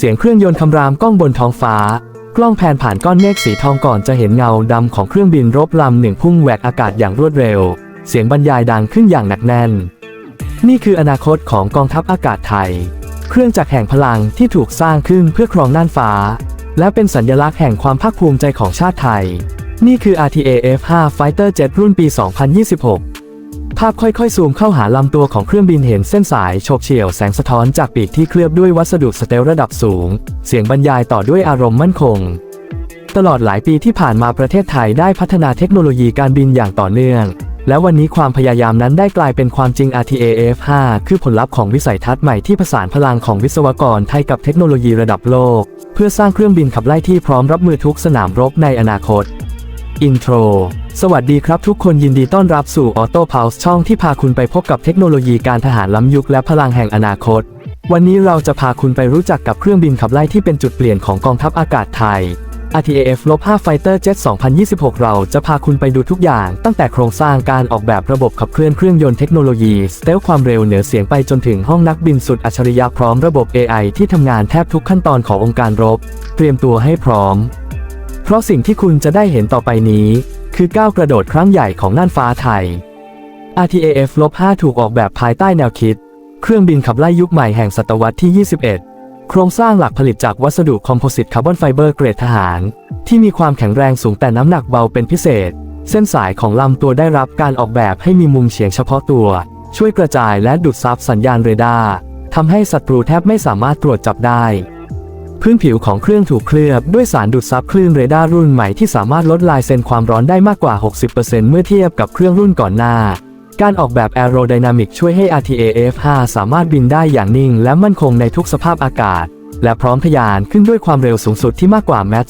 เสียงเครื่องยนต์คำรามก้องบนท้องฟ้า กล้องแผนผ่านก้อนเมฆสีทองก่อนจะเห็นเงาดำของเครื่องบินรบลำหนึ่งพุ่งแหวกอากาศอย่างรวดเร็ว เสียงบรรยายดังขึ้นอย่างหนักแน่น นี่คืออนาคตของกองทัพอากาศไทย เครื่องจักรแห่งพลังที่ถูกสร้างขึ้นเพื่อครองน่านฟ้า และเป็นสัญลักษณ์แห่งความภาคภูมิใจของชาติไทย นี่คือ RTA F5 Fighter Jet รุ่นปี 2026 ภาพค่อยๆ ซูมเข้าหาลำตัวของเครื่องบินเห็นเส้นสายโฉบเฉี่ยวแสงสะท้อนจากปีกที่เคลือบด้วยวัสดุสเตลระดับสูง เสียงบรรยายต่อด้วยอารมณ์มั่นคง ตลอดหลายปีที่ผ่านมาประเทศไทยได้พัฒนาเทคโนโลยีการบินอย่างต่อเนื่อง และวันนี้ความพยายามนั้นได้กลายเป็นความจริง RTA F5 คือผลลัพธ์ของวิสัยทัศน์ใหม่ที่ผสานพลังของวิศวกรไทยกับเทคโนโลยีระดับโลก เพื่อสร้างเครื่องบินขับไล่ที่พร้อมรับมือทุกสนามรบในอนาคต อินโทร สวัสดีครับทุกคนยินดีต้อนรับสู่ Auto Pulse ช่องที่พาคุณไปพบกับเทคโนโลยีการทหารล้ำยุคและพลังแห่งอนาคต วันนี้เราจะพาคุณไปรู้จักกับเครื่องบินขับไล่ที่เป็นจุดเปลี่ยนของกองทัพอากาศไทย RTAF-5 Fighter Jet 2026 เราจะพาคุณไปดูทุกอย่าง ตั้งแต่โครงสร้างการออกแบบระบบขับเคลื่อนเครื่องยนต์เทคโนโลยีสเตลความเร็วเหนือเสียงไปจนถึงห้องนักบินสุดอัจฉริยะพร้อมระบบ AI ที่ทำงานแทบทุกขั้นตอนขององค์การรบ เตรียมตัวให้พร้อม เพราะสิ่งที่คุณจะได้เห็นต่อไปนี้ คือก้าวกระโดดครั้งใหญ่ของน่านฟ้าไทย RTAF-5 ถูกออกแบบภายใต้แนวคิด เครื่องบินขับไล่ยุคใหม่แห่งศตวรรษที่ 21 โครงสร้างหลักผลิตจากวัสดุคอมโพสิตคาร์บอนไฟเบอร์เกรดทหาร ที่มีความแข็งแรงสูงแต่น้ำหนักเบาเป็นพิเศษ เส้นสายของลำตัวได้รับการออกแบบให้มีมุมเฉียงเฉพาะตัว ช่วยกระจายและดูดซับสัญญาณเรดาร์ทำให้ศัตรูแทบไม่สามารถตรวจจับได้ พื้นผิวของเครื่องถูกเคลือบด้วยสารดูดซับคลื่นเรดาร์รุ่นใหม่ที่สามารถลดลายเซนความร้อนได้มากกว่า 60%เมื่อเทียบกับเครื่องรุ่นก่อนหน้า การออกแบบแอโรไดนามิกช่วยให้ RTA F5 สามารถบินได้อย่างนิ่ง และมั่นคงในทุกสภาพอากาศ และพร้อมทะยานขึ้นด้วยความเร็วสูงสุดที่มากกว่าแมท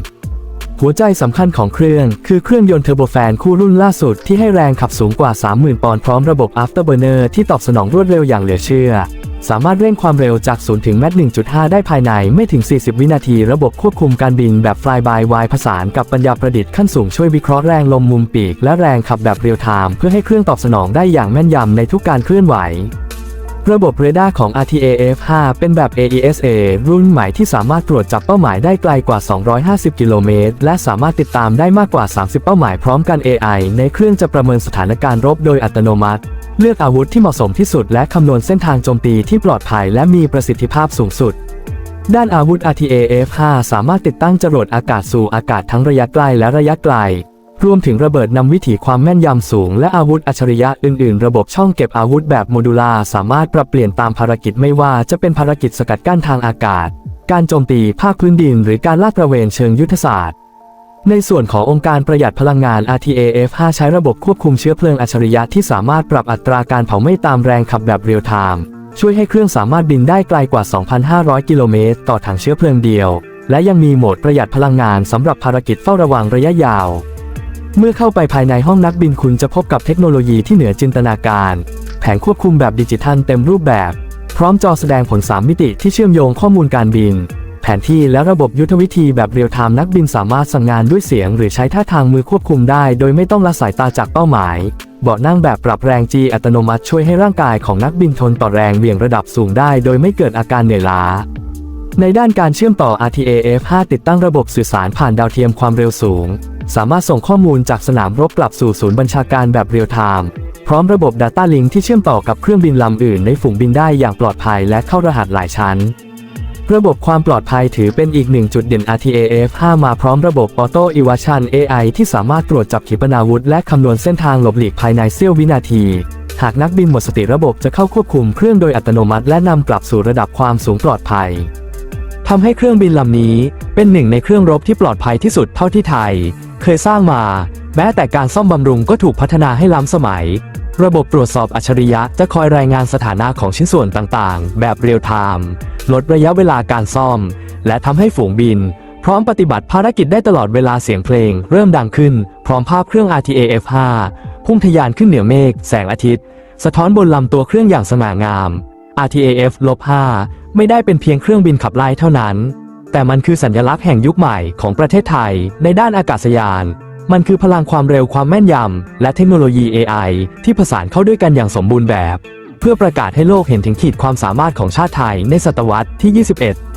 2.1 หัวใจสำคัญของเครื่องคือเครื่องยนต์เทอร์โบแฟนคู่รุ่นล่าสุดที่ให้แรงขับสูงกว่า 30,000 ปอนด์พร้อมระบบ Afterburner ที่ตอบสนองรวดเร็วอย่างเหลือเชื่อ สามารถเร่งความเร็วจาก 0 ถึงแมท1.5 ได้ภายในไม่ถึง 40 วินาที ระบบควบคุมการบินแบบ Fly by Wire ผสานกับปัญญาประดิษฐ์ขั้นสูงช่วยวิเคราะห์แรงลมมุมปีก และแรงขับแบบเรียลไทม์เพื่อให้เครื่องตอบสนองได้อย่างแม่นยำในทุกการเคลื่อนไหวระบบเรดาร์ของ RTA F5 เป็นแบบ AESA รุ่นใหม่ที่สามารถตรวจจับเป้าหมายได้ไกลกว่า 250 กิโลเมตร และสามารถติดตามได้มากกว่า 30 เป้าหมายพร้อมกัน AI ในเครื่องจะประเมินสถานการณ์รบโดยอัตโนมัติ เลือกอาวุธที่เหมาะสมที่สุดและคำนวณเส้นทางโจมตีที่ปลอดภัยและมีประสิทธิภาพสูงสุด ด้านอาวุธ RTA F5 สามารถติดตั้งจรวดอากาศสู่อากาศทั้งระยะใกล้และระยะไกล รวมถึงระเบิดนำวิถีความแม่นยำสูง และอาวุธอัจฉริยะอื่น ๆ ระบบช่องเก็บอาวุธแบบโมดูลาร์สามารถปรับเปลี่ยนตามภารกิจไม่ว่าจะเป็นภารกิจสกัดกั้นทางอากาศ การโจมตีภาคพื้นดิน หรือการลาดตระเวนเชิงยุทธศาสตร์ ในส่วนขององค์การประหยัดพลังงาน RTA F5 ใช้ระบบควบคุมเชื้อเพลิงอัจฉริยะที่สามารถปรับอัตราการเผาไหม้ตามแรงขับแบบเรียลไทม์ช่วยให้เครื่องสามารถบินได้ไกลกว่า 2,500 กิโลเมตร ต่อถังเชื้อเพลิงเดียว และยังมีโหมดประหยัดพลังงานสำหรับภารกิจเฝ้าระวังระยะยาว เมื่อเข้าไปภายในห้องนักบินคุณจะพบกับเทคโนโลยีที่เหนือจินตนาการ แผงควบคุมแบบดิจิทัลเต็มรูปแบบ พร้อมจอแสดงผล 3 มิติที่เชื่อมโยงข้อมูลการบิน แผนที่และระบบยุทธวิธีแบบเรียลไทม์นักบินสามารถสั่งงานด้วยเสียง หรือใช้ท่าทางมือควบคุมได้ โดยไม่ต้องละสายตาจากเป้าหมาย เบาะนั่งแบบปรับแรง G อัตโนมัติช่วยให้ร่างกายของนักบินทนต่อแรงเหวี่ยงระดับสูงได้ โดยไม่เกิดอาการเหนื่อยล้า ในด้านการเชื่อมต่อ RTA F5 ติดตั้งระบบสื่อสารผ่านดาวเทียมความเร็วสูง สามารถส่งข้อมูลจากสนามรบกลับสู่ศูนย์บัญชาการแบบเรียลไทม์พร้อมระบบ Data Link ที่เชื่อมต่อกับเครื่องบินลำอื่นในฝูงบินได้อย่างปลอดภัยและเข้ารหัสหลายชั้น ระบบความปลอดภัยถือเป็นอีกหนึ่งจุดเด่น RTA F5 มาพร้อมระบบ Auto Evasion AI ที่สามารถตรวจจับขีปนาวุธ และคำนวณเส้นทางหลบหลีกภายในเสี้ยววินาที หากนักบินหมดสติระบบจะเข้าควบคุมเครื่องโดยอัตโนมัติ และนำกลับสู่ระดับความสูงปลอดภัยทำให้เครื่องบินลำนี้เป็นหนึ่งในเครื่องรบที่ปลอดภัยที่สุดเท่าที่ไทย เคยสร้างมา แม้แต่การซ่อมบำรุงก็ถูกพัฒนาให้ล้ำสมัย ระบบตรวจสอบอัจฉริยะจะคอยรายงานสถานะของชิ้นส่วนต่างๆ แบบเรียลไทม์ลดระยะเวลาการซ่อม และทำให้ฝูงบิน พร้อมปฏิบัติภารกิจได้ตลอดเวลาเสียงเพลง เริ่มดังขึ้น พร้อมภาพเครื่อง RTA F5 พุ่งทะยานขึ้นเหนือเมฆแสงอาทิตย์ สะท้อนบนลำตัวเครื่องอย่างสง่างาม RTAF 5 ไม่ได้เป็นเพียงเครื่องบินขับไล่เท่านั้น แต่มันคือสัญลักษณ์แห่งยุคใหม่ของประเทศไทยในด้านอากาศยาน มันคือพลังความเร็วความแม่นยำ และเทคโนโลยี AI ที่ผสานเข้าด้วยกันอย่างสมบูรณ์แบบ เพื่อประกาศให้โลกเห็นถึงขีดความสามารถของชาติไทยในศตวรรษที่ 21